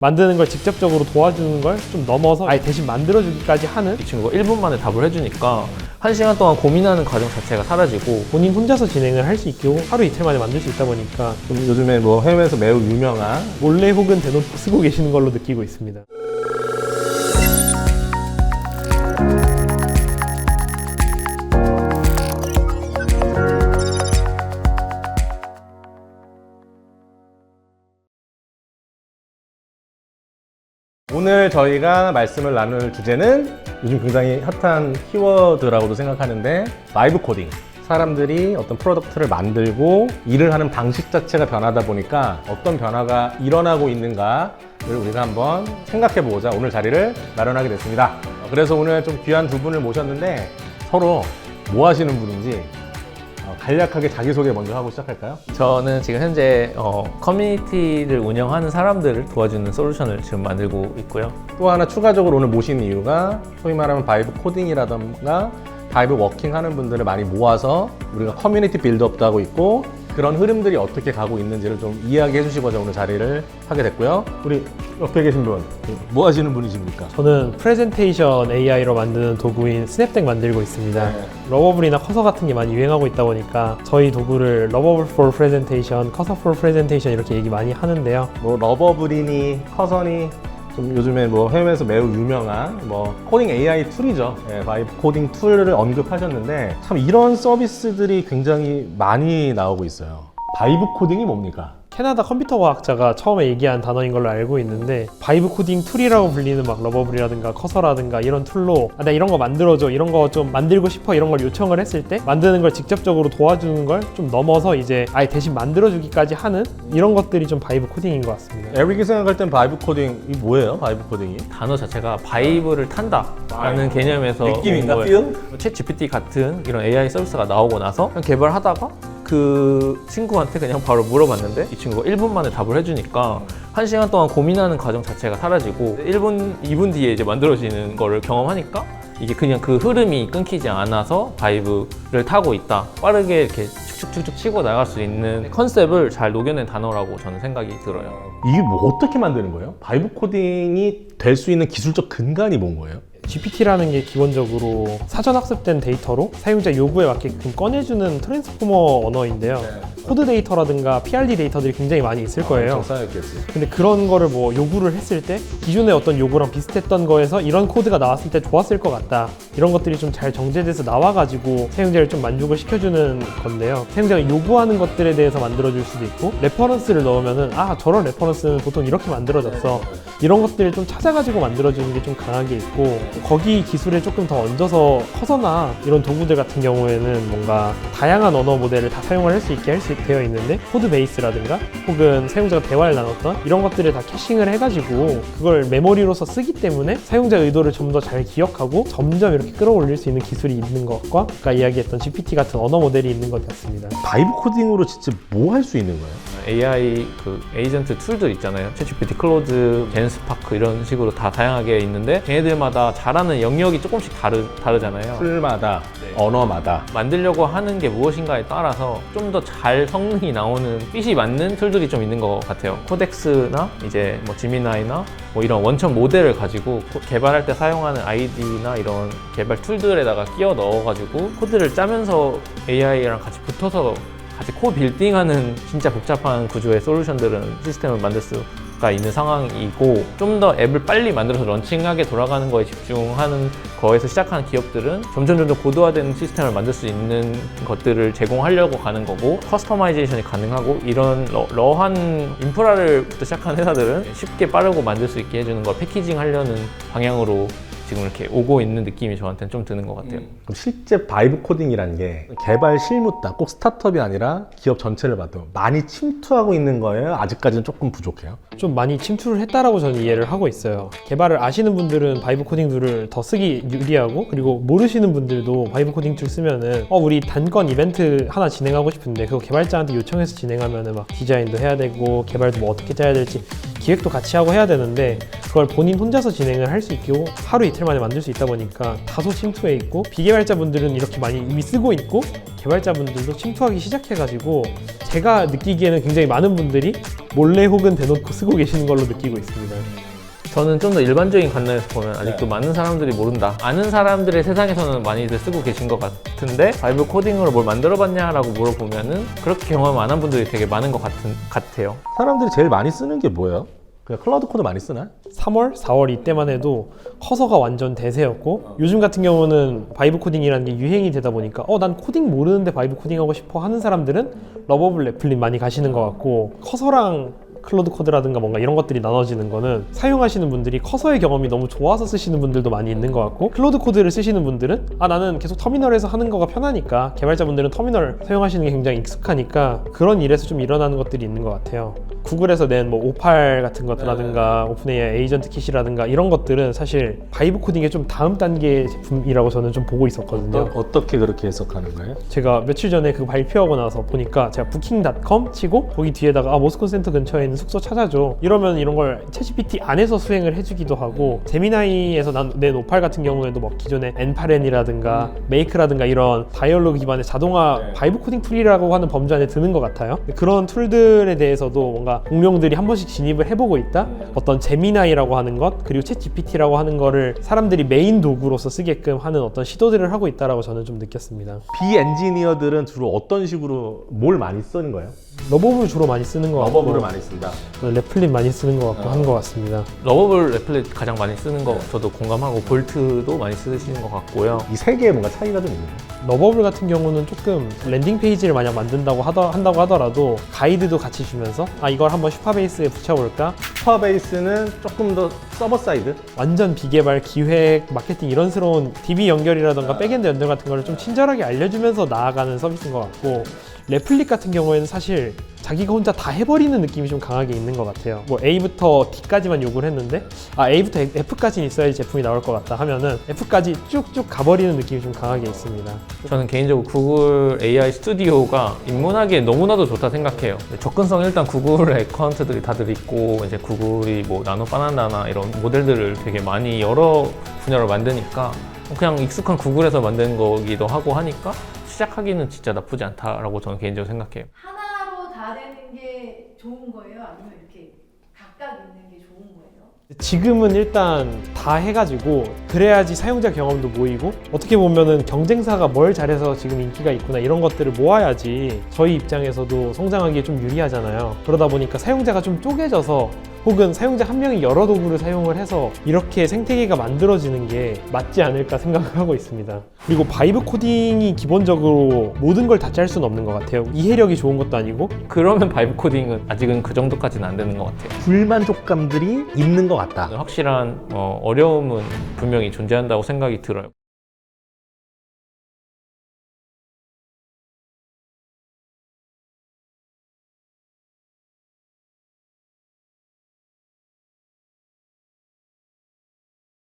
만드는 걸 직접적으로 도와주는 걸 좀 넘어서 아예 대신 만들어주기까지 하는 이 친구가 1분 만에 답을 해주니까 1시간 동안 고민하는 과정 자체가 사라지고 본인 혼자서 진행을 할 수 있고 하루 이틀 만에 만들 수 있다 보니까 좀 요즘에 뭐 해외에서 매우 유명한 몰래 혹은 대놓고 쓰고 계시는 걸로 느끼고 있습니다. 오늘 저희가 말씀을 나눌 주제는 요즘 굉장히 핫한 키워드라고도 생각하는데 라이브 코딩. 사람들이 어떤 프로덕트를 만들고 일을 하는 방식 자체가 변하다 보니까 어떤 변화가 일어나고 있는가를 우리가 한번 생각해 보고자 오늘 자리를 마련하게 됐습니다. 그래서 오늘 좀 귀한 두 분을 모셨는데 서로 뭐 하시는 분인지 어, 간략하게 자기소개 먼저 하고 시작할까요? 저는 지금 현재 어, 커뮤니티를 운영하는 사람들을 도와주는 솔루션을 지금 만들고 있고요. 또 하나 추가적으로 오늘 모신 이유가 소위 말하면 바이브 코딩이라던가 바이브 워킹 하는 분들을 많이 모아서 우리가 커뮤니티 빌드업도 하고 있고 그런 흐름들이 어떻게 가고 있는지를 좀 이야기해 주시고자 오늘 자리를 하게 됐고요. 우리 옆에 계신 분, 뭐 하시는 분이십니까? 저는 프레젠테이션 AI로 만드는 도구인 스냅덱 만들고 있습니다. 네. 러버블이나 커서 같은 게 많이 유행하고 있다 보니까 저희 도구를 러버블 for 프레젠테이션, 커서 for 프레젠테이션 이렇게 얘기 많이 하는데요. 뭐 러버블이니 커서니 좀 요즘에 뭐 해외에서 매우 유명한 뭐 코딩 AI 툴이죠. 예, 바이브 코딩 툴을 언급하셨는데 참 이런 서비스들이 굉장히 많이 나오고 있어요. 바이브 코딩이 뭡니까? 캐나다 컴퓨터 과학자가 처음에 얘기한 단어인 걸로 알고 있는데 바이브 코딩 툴이라고 불리는 막 러버블이라든가 커서라든가 이런 툴로 아, 나 이런 거 만들어줘 이런 거 좀 만들고 싶어 이런 걸 요청을 했을 때 만드는 걸 직접적으로 도와주는 걸 좀 넘어서 이제 아예 대신 만들어주기까지 하는 이런 것들이 좀 바이브 코딩인 것 같습니다. 에릭이 생각할 땐 바이브 코딩 이 뭐예요? 바이브 코딩이? 단어 자체가 바이브를 탄다라는 개념에서 느낌인가? 온 거예요. 챗 GPT 같은 이런 AI 서비스가 나오고 나서 그냥 개발하다가 그 친구한테 그냥 바로 물어봤는데 이 친구가 1분 만에 답을 해주니까 1시간 동안 고민하는 과정 자체가 사라지고 1분, 2분 뒤에 이제 만들어지는 거를 경험하니까 이게 그냥 그 흐름이 끊기지 않아서 바이브를 타고 있다. 빠르게 이렇게 축축축축 치고 나갈 수 있는 컨셉을 잘 녹여낸 단어라고 저는 생각이 들어요. 이게 뭐 어떻게 만드는 거예요? 바이브 코딩이 될 수 있는 기술적 근간이 뭔 거예요? GPT라는 게 기본적으로 사전 학습된 데이터로 사용자 요구에 맞게끔 꺼내주는 트랜스포머 언어인데요. 코드 데이터라든가 PRD 데이터들이 굉장히 많이 있을 거예요. 쌓였겠지. 근데 그런 거를 뭐 요구를 했을 때 기존의 어떤 요구랑 비슷했던 거에서 이런 코드가 나왔을 때 좋았을 것 같다 이런 것들이 좀 잘 정제돼서 나와가지고 사용자를 좀 만족을 시켜주는 건데요 사용자가 요구하는 것들에 대해서 만들어줄 수도 있고 레퍼런스를 넣으면은 아 저런 레퍼런스는 보통 이렇게 만들어졌어 이런 것들을 좀 찾아가지고 만들어주는 게 좀 강하게 있고 거기 기술에 조금 더 얹어서 커서나 이런 도구들 같은 경우에는 뭔가 다양한 언어 모델을 다 사용을 할 수 있게 할 수 되어 있는데 코드 베이스라든가 혹은 사용자가 대화를 나눴던 이런 것들을 다 캐싱을 해가지고 그걸 메모리로서 쓰기 때문에 사용자 의도를 좀 더 잘 기억하고 점점 이렇게 끌어올릴 수 있는 기술이 있는 것과 아까 이야기했던 GPT 같은 언어 모델이 있는 것 같습니다. 바이브 코딩으로 진짜 뭐 할 수 있는 거예요? AI 그 에이전트 툴들 있잖아요. 챗GPT, 클로드, 젠스파크 이런 식으로 다 다양하게 있는데 걔네들마다 잘하는 영역이 조금씩 다르, 다르잖아요. 툴마다 언어마다 만들려고 하는 게 무엇인가에 따라서 좀 더 잘 성능이 나오는 핏이 맞는 툴들이 좀 있는 것 같아요. 코덱스나 이제 뭐 지미나이나 뭐 이런 원천 모델을 가지고 코- 개발할 때 사용하는 아이디나 이런 개발 툴들에다가 끼워 넣어가지고 코드를 짜면서 AI랑 같이 붙어서 같이 코 빌딩하는 진짜 복잡한 구조의 솔루션들은 시스템을 만들 수 가 있는 상황이고 좀 더 앱을 빨리 만들어서 런칭하게 돌아가는 거에 집중하는 거에서 시작하는 기업들은 점점 점점 고도화된 시스템을 만들 수 있는 것들을 제공하려고 가는 거고 커스터마이제이션이 가능하고 이런 러, 러한 인프라를부터 시작한 회사들은 쉽게 빠르고 만들 수 있게 해주는 걸 패키징 하려는 방향으로 지금 이렇게 오고 있는 느낌이 저한테는 좀 드는 것 같아요. 그럼 실제 바이브 코딩이라는 게 개발 실무다 꼭 스타트업이 아니라 기업 전체를 봐도 많이 침투하고 있는 거예요? 아직까지는 조금 부족해요? 좀 많이 침투를 했다라고 저는 이해를 하고 있어요. 개발을 아시는 분들은 바이브 코딩 툴을 더 쓰기 유리하고 그리고 모르시는 분들도 바이브 코딩 툴 쓰면은 어 우리 단건 이벤트 하나 진행하고 싶은데 그거 개발자한테 요청해서 진행하면은 막 디자인도 해야 되고 개발도 뭐 어떻게 짜야 될지 기획도 같이 하고 해야 되는데 그걸 본인 혼자서 진행을 할 수 있고 하루 이틀 만에 만들 수 있다 보니까 다소 침투해 있고 비개발자분들은 이렇게 많이 이미 쓰고 있고 개발자분들도 침투하기 시작해가지고 제가 느끼기에는 굉장히 많은 분들이 몰래 혹은 대놓고 쓰고 계시는 걸로 느끼고 있습니다. 저는 좀 더 일반적인 관점에서 보면 아직도 많은 사람들이 모른다. 아는 사람들의 세상에서는 많이들 쓰고 계신 것 같은데 바이브 코딩으로 뭘 만들어봤냐라고 물어보면은 그렇게 경험 안 한 분들이 되게 많은 것 같은, 같아요. 사람들이 제일 많이 쓰는 게 뭐예요? 그냥 클라우드 코드 많이 쓰나? 3월, 4월 이때만 해도 커서가 완전 대세였고 요즘 같은 경우는 바이브 코딩이라는 게 유행이 되다 보니까 어 난 코딩 모르는데 바이브 코딩 하고 싶어 하는 사람들은 러버블 애플린 많이 가시는 것 같고 커서랑 클로드 코드라든가 뭔가 이런 것들이 나눠지는 거는 사용하시는 분들이 커서의 경험이 너무 좋아서 쓰시는 분들도 많이 있는 것 같고 클로드 코드를 쓰시는 분들은 아 나는 계속 터미널에서 하는 거가 편하니까 개발자분들은 터미널 사용하시는 게 굉장히 익숙하니까 그런 일에서 좀 일어나는 것들이 있는 것 같아요. 구글에서 낸 뭐 오팔 같은 것들라든가 오픈AI 에이전트 킷이라든가 이런 것들은 사실 바이브 코딩의 좀 다음 단계 제품이라고 저는 좀 보고 있었거든요. 어, 어떻게 그렇게 해석하는 거예요? 제가 며칠 전에 그거 발표하고 나서 보니까 제가 부킹닷컴 치고 거기 뒤에다가 아 모스콘 센터 근처에 있는 숙소 찾아줘. 이러면 이런 걸 챗GPT 안에서 수행을 해주기도 하고 제미나이에서 난, 낸 오팔 같은 경우에도 뭐 기존의 엔파렌이라든가 메이크라든가 이런 다이얼로그 기반의 자동화 바이브 코딩 툴이라고 하는 범주 안에 드는 것 같아요. 그런 툴들에 대해서도 뭔가 공룡들이 한 번씩 진입을 해보고 있다? 어떤 제미나이라고 하는 것 그리고 챗GPT라고 하는 거를 사람들이 메인 도구로서 쓰게끔 하는 어떤 시도들을 하고 있다라고 저는 좀 느꼈습니다. 비엔지니어들은 주로 어떤 식으로 뭘 많이 쓰는 거예요? 러버블 주로 많이 쓰는 것 같고 러버블을 많이 쓴다. 래플린 많이 쓰는 것 같고 한것 같습니다. 러버블 애플릿 가장 많이 쓰는 거 저도 공감하고 볼트도 많이 쓰시는 것 같고요. 이 세 개에 뭔가 차이가 좀 있나요? 러버블 같은 경우는 조금 랜딩 페이지를 만약 만든다고 하더, 한다고 하더라도 가이드도 같이 주면서 아 이걸 한번 슈퍼베이스에 붙여볼까? 슈퍼베이스는 조금 더 서버 사이드? 완전 비개발, 기획, 마케팅 이런스러운 DB 연결이라던가 백엔드 연결 같은 거를 좀 친절하게 알려주면서 나아가는 서비스인 것 같고 래플릿 같은 경우에는 사실 자기가 혼자 다 해버리는 느낌이 좀 강하게 있는 것 같아요. 뭐 A부터 D까지만 요구를 했는데 아 A부터 F까지는 있어야지 제품이 나올 것 같다 하면은 F까지 쭉쭉 가버리는 느낌이 좀 강하게 있습니다. 저는 개인적으로 구글 AI 스튜디오가 입문하기에 너무나도 좋다 생각해요. 접근성 일단 구글 어카운트들이 다들 있고 이제 구글이 뭐 나노 바나나나 이런 모델들을 되게 많이 여러 분야로 만드니까 그냥 익숙한 구글에서 만든 거기도 하고 하니까 시작하기는 진짜 나쁘지 않다라고 저는 개인적으로 생각해요. 하나로 다 되는 게 좋은 거예요? 아니면 이렇게 각각 있는 게 좋은 거예요? 지금은 일단 다 해가지고 그래야지 사용자 경험도 모이고 어떻게 보면은 경쟁사가 뭘 잘해서 지금 인기가 있구나 이런 것들을 모아야지 저희 입장에서도 성장하기에 좀 유리하잖아요. 그러다 보니까 사용자가 좀 쪼개져서 혹은 사용자 한 명이 여러 도구를 사용을 해서 이렇게 생태계가 만들어지는 게 맞지 않을까 생각을 하고 있습니다. 그리고 바이브 코딩이 기본적으로 모든 걸 다 짤 수는 없는 것 같아요. 이해력이 좋은 것도 아니고 그러면 바이브 코딩은 아직은 그 정도까지는 안 되는 것 같아요. 불만족감들이 있는 것 같다. 확실한 어, 어려움은 분명히 존재한다고 생각이 들어요.